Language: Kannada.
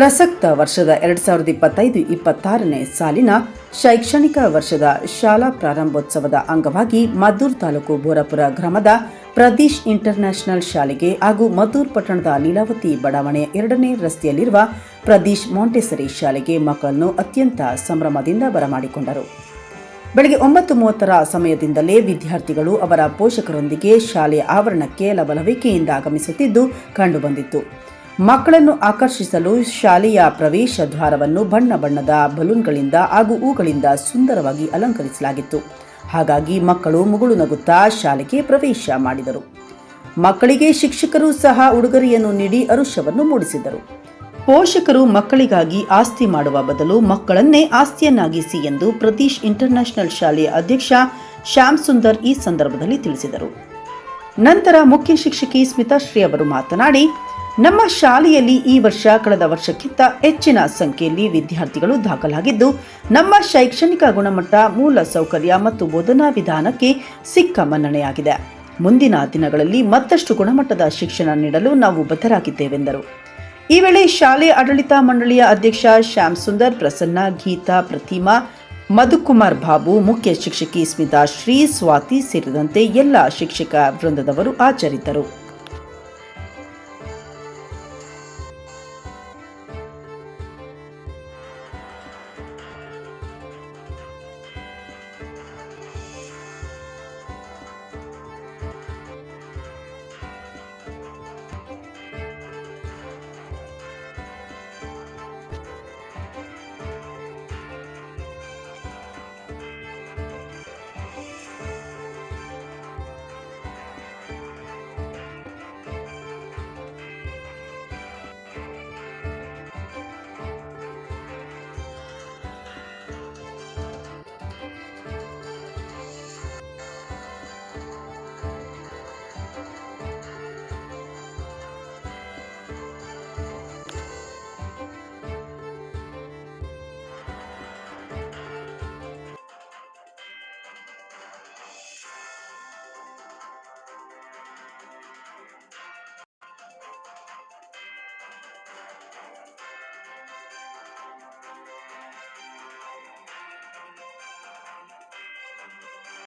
ಪ್ರಸಕ್ತ ವರ್ಷದ ಎರಡ್ ಸಾವಿರದ ಇಪ್ಪತ್ತೈದು, ಇಪ್ಪತ್ತಾರನೇ ಸಾಲಿನ ಶೈಕ್ಷಣಿಕ ವರ್ಷದ ಶಾಲಾ ಪ್ರಾರಂಭೋತ್ಸವದ ಅಂಗವಾಗಿ ಮದ್ದೂರು ತಾಲೂಕು ಬೋರಪುರ ಗ್ರಾಮದ ಪ್ರದೀಶ್ ಇಂಟರ್ನ್ಯಾಷನಲ್ ಶಾಲೆಗೆ ಹಾಗೂ ಮದ್ದೂರು ಪಟ್ಟಣದ ಲೀಲಾವತಿ ಬಡಾವಣೆಯ ಎರಡನೇ ರಸ್ತೆಯಲ್ಲಿರುವ ಪ್ರದೀಶ್ ಮಾಂಟೆಸರಿ ಶಾಲೆಗೆ ಮಕ್ಕಳನ್ನು ಅತ್ಯಂತ ಸಂಭ್ರಮದಿಂದ ಬರಮಾಡಿಕೊಂಡರು. ಬೆಳಗ್ಗೆ ಒಂಬತ್ತು ಮೂವತ್ತರ ಸಮಯದಿಂದಲೇ ವಿದ್ಯಾರ್ಥಿಗಳು ಅವರ ಪೋಷಕರೊಂದಿಗೆ ಶಾಲೆಯ ಆವರಣಕ್ಕೆ ಲವಲವಿಕೆಯಿಂದ ಆಗಮಿಸುತ್ತಿದ್ದು ಕಂಡುಬಂದಿತ್ತು. ಮಕ್ಕಳನ್ನು ಆಕರ್ಷಿಸಲು ಶಾಲೆಯ ಪ್ರವೇಶ ದ್ವಾರವನ್ನು ಬಣ್ಣ ಬಣ್ಣದ ಬಲೂನ್ಗಳಿಂದ ಹಾಗೂ ಹೂಗಳಿಂದ ಸುಂದರವಾಗಿ ಅಲಂಕರಿಸಲಾಗಿತ್ತು. ಹಾಗಾಗಿ ಮಕ್ಕಳು ಮುಗುಳು ನಗುತ್ತಾ ಶಾಲೆಗೆ ಪ್ರವೇಶ ಮಾಡಿದರು. ಮಕ್ಕಳಿಗೆ ಶಿಕ್ಷಕರು ಸಹ ಉಡುಗೊರೆಯನ್ನು ನೀಡಿ ಅರುಷವನ್ನು ಮೂಡಿಸಿದರು. ಪೋಷಕರು ಮಕ್ಕಳಿಗಾಗಿ ಆಸ್ತಿ ಮಾಡುವ ಬದಲು ಮಕ್ಕಳನ್ನೇ ಆಸ್ತಿಯನ್ನಾಗಿಸಿ ಎಂದು ಪ್ರತೀಶ್ ಇಂಟರ್ನ್ಯಾಷನಲ್ ಶಾಲೆಯ ಅಧ್ಯಕ್ಷ ಶ್ಯಾಮ್ ಸುಂದರ್ ಈ ಸಂದರ್ಭದಲ್ಲಿ ತಿಳಿಸಿದರು. ನಂತರ ಮುಖ್ಯ ಶಿಕ್ಷಕಿ ಸ್ಮಿತಾಶ್ರೀ ಅವರು ಮಾತನಾಡಿ ನಮ್ಮ ಶಾಲೆಯಲ್ಲಿ ಈ ವರ್ಷ ಕಳೆದ ವರ್ಷಕ್ಕಿಂತ ಹೆಚ್ಚಿನ ಸಂಖ್ಯೆಯಲ್ಲಿ ವಿದ್ಯಾರ್ಥಿಗಳು ದಾಖಲಾಗಿದ್ದು, ನಮ್ಮ ಶೈಕ್ಷಣಿಕ ಗುಣಮಟ್ಟ, ಮೂಲ ಸೌಕರ್ಯ ಮತ್ತು ಬೋಧನಾ ವಿಧಾನಕ್ಕೆ ಸಿಕ್ಕ ಮನ್ನಣೆಯಾಗಿದೆ. ಮುಂದಿನ ದಿನಗಳಲ್ಲಿ ಮತ್ತಷ್ಟು ಗುಣಮಟ್ಟದ ಶಿಕ್ಷಣ ನೀಡಲು ನಾವು ಬದ್ಧರಾಗಿದ್ದೇವೆಂದರು. ಈ ವೇಳೆ ಶಾಲೆ ಆಡಳಿತ ಮಂಡಳಿಯ ಅಧ್ಯಕ್ಷ ಶ್ಯಾಮ್ ಸುಂದರ್, ಪ್ರಸನ್ನ, ಗೀತಾ, ಪ್ರತಿಮಾ, ಮಧುಕುಮಾರ್ ಬಾಬು, ಮುಖ್ಯ ಶಿಕ್ಷಕಿ ಸ್ಮಿತಾ ಶ್ರೀ, ಸ್ವಾತಿ ಸೇರಿದಂತೆ ಎಲ್ಲ ಶಿಕ್ಷಕ ವೃಂದದವರು ಹಾಜರಿದ್ದರು.